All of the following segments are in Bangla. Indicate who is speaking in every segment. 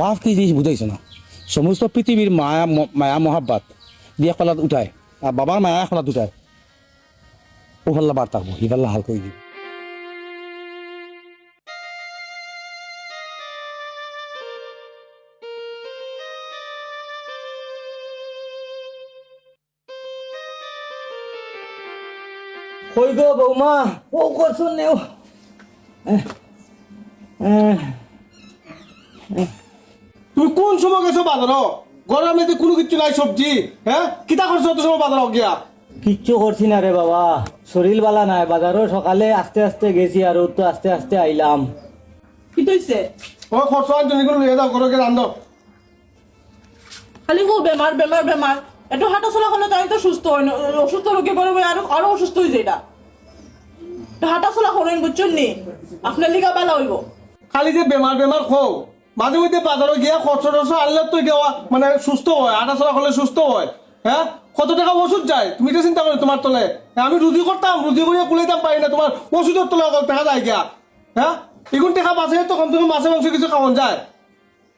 Speaker 1: বাপ কি জিনিস বুঝাইছে না? সমস্ত পৃথিবীর মায়া মায়া, মহাব্বাত দিয়ে কলাত উঠায় আর বাবার মায়া কলাত উঠায়। ও ফাল্লা বার থাকব হি ফাল্লা হাল করে
Speaker 2: কই গো বৌমা? ও নেও।
Speaker 3: তুমি কোন সময় গেছো বাজার গরমে যে কোনো কিছু নাই সবজি হ্যাঁ? কিতা করছ অত সময় বাজার গিয়া?
Speaker 2: কিচ্ছু করছি না রে বাবা। শরীর বালা নাই বাজারও সকালে আস্তে আস্তে গেছি আর ও তো আস্তে আস্তে আইলাম।
Speaker 4: কি তৈছে
Speaker 3: ও খরচ আনজনী কোনো লিয়ে যাও ঘরে গিয়ে রান্ধো
Speaker 4: খালি খুব বেমার বেমার বেমার একটু হাঁটা চলা করলে তাই তো সুস্থ হয় না অসুস্থ রোগে করে আরও আরও অসুস্থ হয়ে যায় এটা। হাঁটা চলা করেন বুঝছেন নি আপনার লিগা বেলা হইব।
Speaker 3: খালি যে বেমার বেমার খো মাঝে মধ্যে বাজারে গিয়া খরচ টরচ আনলে তো এটা মানে সুস্থ হয় আটা চলা করলে সুস্থ হয় হ্যাঁ? কত টাকা ওষুধ যায়? তুমি তো চিন্তা করো তোমার তলে। আমি রুজি করতাম রুজি করিয়া কুলাইতাম পারি না। তোমার ওষুধের তলে অকল টাকা যায় গিয়া হ্যাঁ? এগুন টাকা বাঁচে তো কমসে কম মাছে মাংস কিছু খাওয়ান যায়।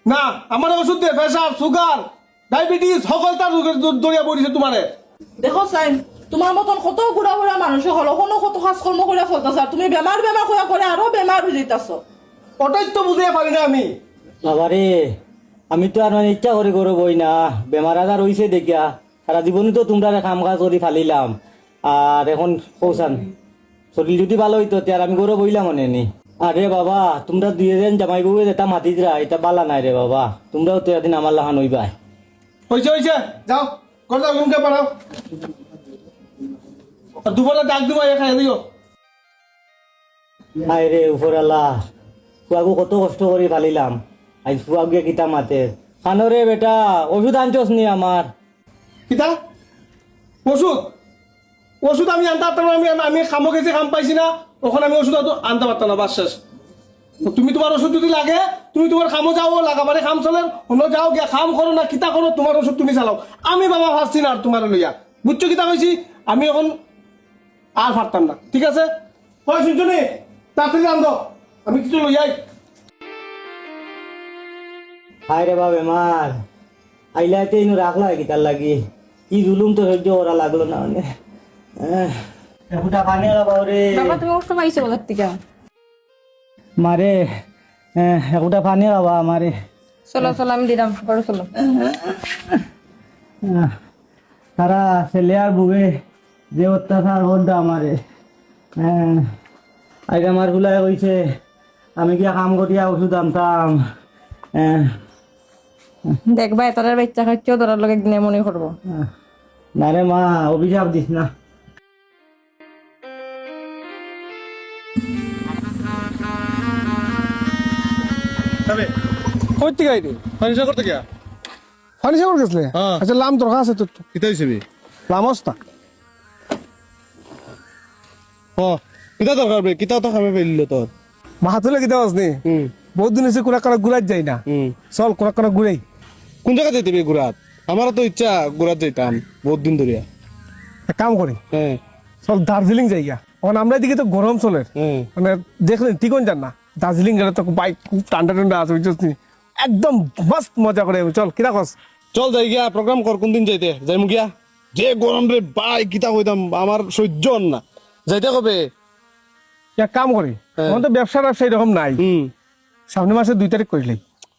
Speaker 3: না আমার ওষুধ দে প্রেশার সুগার ডায়াবেটিস সকল তার দরিয়া পড়িছে তোমারে।
Speaker 4: দেখো সাইন তোমার মতন কত বুড়া বুড়া মানুষ হলো কোনো কত কাজকর্ম করে ফলতাছ তুমি বেমার বেমার হয়ে করে আরও বেমার হয়ে যাইতাছ।
Speaker 3: ওটাই তো বুঝিয়ে পারি না আমি।
Speaker 2: বাবারে আমি তো আর মানে ইচ্ছা করে করো বই না। বেমার আজার হইছে দেখিয়া। সারা জীবনই তো তোমরা কাম কাজ করে ফালিলাম। আর এখন কৌসান শরীর যদি ভালো হইতো তে আর আমি করে বইলাম মনে নি। আরে বাবা তোমরা দুই এজন জামাই বউ যেটা মাতিতরা এটা বালা নাই রে বাবা। তোমরাও তো এদিন আমার লাহান হইবাই
Speaker 3: হয়েছে হয়েছে যাও। করে যাও রুমকে পাঠাও দুপুরে ডাক দিব খাই দিও
Speaker 2: আয় রে উপরালা কত কষ্ট করে ফালিলাম। আজ গিয়ে কিতা মাতে। খানো রে বেটা, ওষুধ আনছস নি আমার।
Speaker 3: কিতা? ওষুধ? ওষুধ আমি আনতে পারতাম আমি আমি খামো গেছি খাম পাইছি না। ওখানে আমি ওষুধ আনতে- পারতাম না, বাস তুমি তোমার ওষুধ যদি লাগে, তুমি তোমার খামো যাও লাগাবারে খাম চলে। অন্য যাও গিয়া খাম করো না, কিতা করো, তোমার ওষুধ তুমি চালাও। আমি বাবা ভাবছি না আর তোমার লইয়া। বুঝছ কিতা কইছি? আমি এখন আর পারতাম না। ঠিক আছে? হয় শুনছো নি তাড়াতাড়ি রান্ধ আমি কিছু লইয়াই
Speaker 2: হায় রে বা বেমার আইলাতে ইনু রাখলা কিতার লাগি? কি জুলুম তো সহ্য করা লাগল না মানে। একুটা পানি লাগাও রে
Speaker 5: বাবা তুমি কষ্ট পাইছো বলার থেকে?
Speaker 2: মারে এহ, একুটা পানি লাবা মারে।
Speaker 5: চলো চলো আমি দিলাম ঘরে চলো।
Speaker 2: আহ, তারা ছেলে আর বুবে যে অত্যাচার হদ্দা আমারে। আগে আমার গুলাই কইছে আমি কি কাম করিয়া ওষুধ আনতাম?
Speaker 5: দেখবা এতটার বাচ্চা খাচ্ছেও তোরার লোক একদিনে মনে করব।
Speaker 2: না রে মা অভিশাপ দিস না।
Speaker 3: কই থেকে আইনি
Speaker 6: ফার্নিচার করতে গিয়া
Speaker 3: ফার্নিচার গেছিলে?
Speaker 6: হ্যাঁ।
Speaker 3: আচ্ছা লাম দরকার আছে
Speaker 6: কিতা হিসেবে কিতা দরকার বে? কিতা তো খাবে পেলিল তোর।
Speaker 3: মাহাতুলে কিতা আসনি বহুত দিন হয়েছে কোনা কোনা ঘুরাই যাই না।
Speaker 6: হুম।
Speaker 3: চল কোনা কোনা ঘুরাই
Speaker 6: কোন জায়গা যাইতে বে গুড়াত আমারও তো ইচ্ছা গুড়াত যাইতাম বহুত দিন ধরিয়া।
Speaker 3: এক কাম করি।
Speaker 6: হ্যাঁ।
Speaker 3: চল দার্জিলিং যাইগা এখন আমরা এদিকে তো গরম চলে।
Speaker 6: হ্যাঁ।
Speaker 3: মানে দেখলেন ঠিকন যান না। দার্জিলিং গেলে তো বাইক খুব ঠান্ডা ঠান্ডা আছে বুঝছিস একদম মস্ত মজা করে চল কিরা কস?
Speaker 6: চল যাই গিয়া প্রোগ্রাম কর কোন দিন যাইতে? যাই গিয়া? যে গরম রে বাই কিতা কইতাম আমার সহ্য না। যাইতে কবে?
Speaker 3: এক কাম করি।
Speaker 6: হ্যাঁ।
Speaker 3: এখন তো ব্যবসা ব্যবসা এরকম নাই। সামনে মাসে দুই তারিখ করিলেই।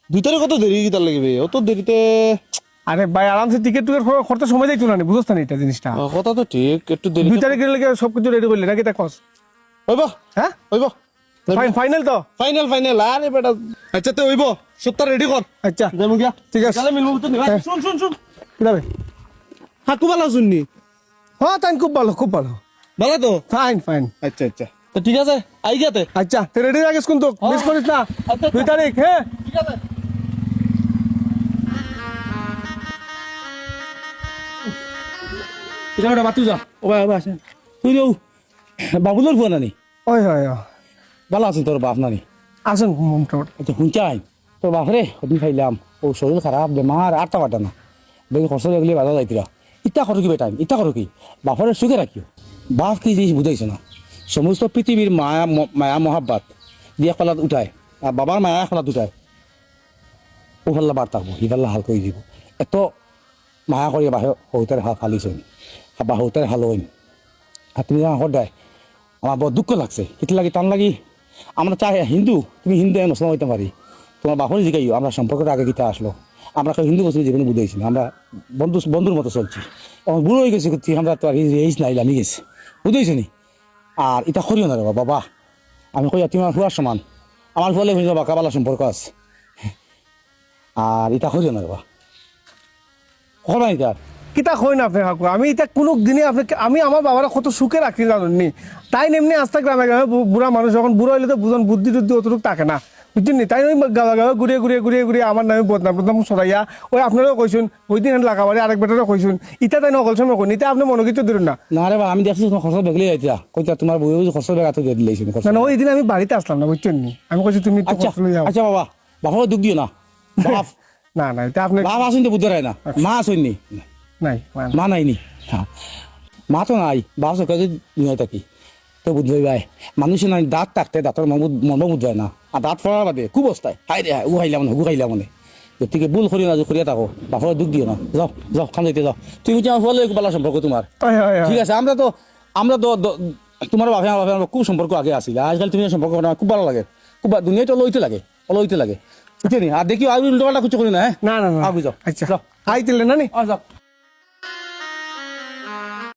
Speaker 6: ভিতরে কত দেরি কিতা লাগবে? অত দেরিতে
Speaker 3: আরে ভাই আরামসে টিকিট টুকেট করতে সময় যাইতো না বুঝতে না এটা জিনিসটা।
Speaker 6: কথা তো ঠিক একটু দেরি
Speaker 3: দুই তারিখের লেগে সবকিছু রেডি করলি নাকি তা কস?
Speaker 6: হইব
Speaker 3: হ্যাঁ?
Speaker 6: হইব
Speaker 3: ফাইনাল তো?
Speaker 6: ফাইনাল ফাইনাল আরে বেটা আচ্ছা তো হইব সত্তর রেডি কর।
Speaker 3: আচ্ছা।
Speaker 6: মু গিয়া
Speaker 3: ঠিক আছে।
Speaker 6: তাহলে মিলবো তো
Speaker 3: হ্যাঁ।
Speaker 6: শুন শুন শুন।
Speaker 3: কিরা ভাই
Speaker 6: হাকু ভালো শুননি।
Speaker 3: হ্যাঁ তাই খুব ভালো খুব ভালো।
Speaker 6: ভালো তো?
Speaker 3: ফাইন ফাইন
Speaker 6: আচ্ছা আচ্ছা। তো ঠিক আছে আই গেতে
Speaker 3: আচ্ছা তুই রেডি রাখিস কিন্তু মিস করিস না।
Speaker 6: আচ্ছা,
Speaker 3: দুই তারিখ হ্যাঁ।
Speaker 6: ঠিক আছে।
Speaker 1: এটা ওটা বাতু যা ও ভাই আসে। তুই যাও বাবুলোর ফোন আনি
Speaker 3: ওই হয়।
Speaker 1: ভালো আছেন তোর বাপ নানি?
Speaker 3: আসুন মোটামুটি।
Speaker 1: আচ্ছা শুনচাই তোর বাপরে ওদিন খাইলাম। ও শরীর খারাপ বেমার আটটা বাটা না। বেশি কষ্ট লাগলে বাধা যাইতিরা ইত্যা করো কি বেটাইম ইত্যা করো কি? বাপরে সুখে রাখিও। বাপ কি জিনিস বুঝাইছে না? সমস্ত পৃথিবীর মায়া মায়া মহাব্বাত দিয়ে কলাত উঠায় আর বাবার মায়া কলাত উঠায়। ও ও ফাল্লা বার থাকব ই হাল করে দিব। এত মায়া করি বাহে হৌতারে হাল ফালিছেন বা হৌতারে হইন তুমি যখন সদায়। আমার বড় দুঃখ লাগছে। কিতে লাগি, টান লাগি। আমরা চাই হিন্দু, তুমি হিন্দু এ মুসলমান হইতে পারি তোমার বাপরে জিগাইও আমরা সম্পর্কটা আগে গীতা আসলো আমরা হিন্দু মুসলিম জীবনে বুঝাইছি না আমরা বন্ধু বন্ধুর মতো চলছি এখন বুড়ো হয়ে গেছি কি আমরা তো আর এই নাই আমি গেছি বুঝাইছি নি? আর এটা করিও না রে বাবা। আমি কই তুমি আমার হুয়ার সমান। আমার ফলে যাবা কাবালা সম্পর্ক আছে। আর এটা করিও না রে বাবা কখন এটা
Speaker 3: কিতা কই না আপনি কাকু আমি এটা কোনো দিনে আপনি আমি আমার বাবারা কত সুখে রাখি জানেননি তাই এমনি আস্তে গ্রামে গ্রামে বুড়া মানুষ যখন বুড়ো হইলে তো বুঝন বুদ্ধি টুদ্ধি অতটুকু থাকে না। বুঝছেন তাই ওই গাওয়া গাওয়া ঘুরিয়ে ঘুরিয়ে ঘুরিয়ে ঘুরিয়ে আমার নামে বদনাম বদনাম সরাইয়া ওই আপনারাও কইসুন ওই দিন লাগাবারে আরেক বেটারও কইসুন ইটা তাই নকল সময় কোন ইটা আপনি মনোগীত দিলেন না।
Speaker 1: না রে আমি দেখছি তোমার খরচ বেগলে যাইতা কইতা তোমার বুঝি খরচ বেগাতে দিয়ে দিলেছি
Speaker 3: না না ওই দিন আমি বাড়িতে আসলাম না বুঝছেন নি? আমি কইছি তুমি
Speaker 1: আচ্ছা আচ্ছা বাবা বাবা দুঃখ দিও না। বাপ।
Speaker 3: না না এটা আপনি
Speaker 1: বাপ আসুন তো বুঝতে না। মা আসুন নি
Speaker 3: নাই মানে
Speaker 1: মা নাই। নি হ্যাঁ। মা তো নাই বাপ চোখে যদি দুনিয়ায় থাকি। তো বুঝতে ভাই মানুষের নাই দাঁত থাকতে দাঁতের মন মন বুঝতে না। আর দাঁত ফলার বাদে খুব অবস্থায় হাই রে হাই উ খাইলাম না হু মানে। গতিকে ভুল করি না যে করিয়া থাকো। বাপর দুঃখ দিও না। যাও যাও খান যাইতে যাও। তুমি বুঝছি আমার ভালো সম্পর্ক তোমার ঠিক আছে আমরা তো আমরা তো তোমার বাপে আমার বাপে আমার খুব সম্পর্ক আগে আসিল আজকাল তুমি সম্পর্ক আমার খুব ভালো লাগে। খুব ভা- দুনিয়াটা লইতে লাগে লইতে লাগে। বুঝছি নি আর দেখি আর উল্টো পাল্টা কিছু করি না হ্যাঁ
Speaker 3: না না
Speaker 1: আগে যাও
Speaker 3: আচ্ছা।
Speaker 1: যাও।
Speaker 3: আইতিলে না নি?
Speaker 1: যাও।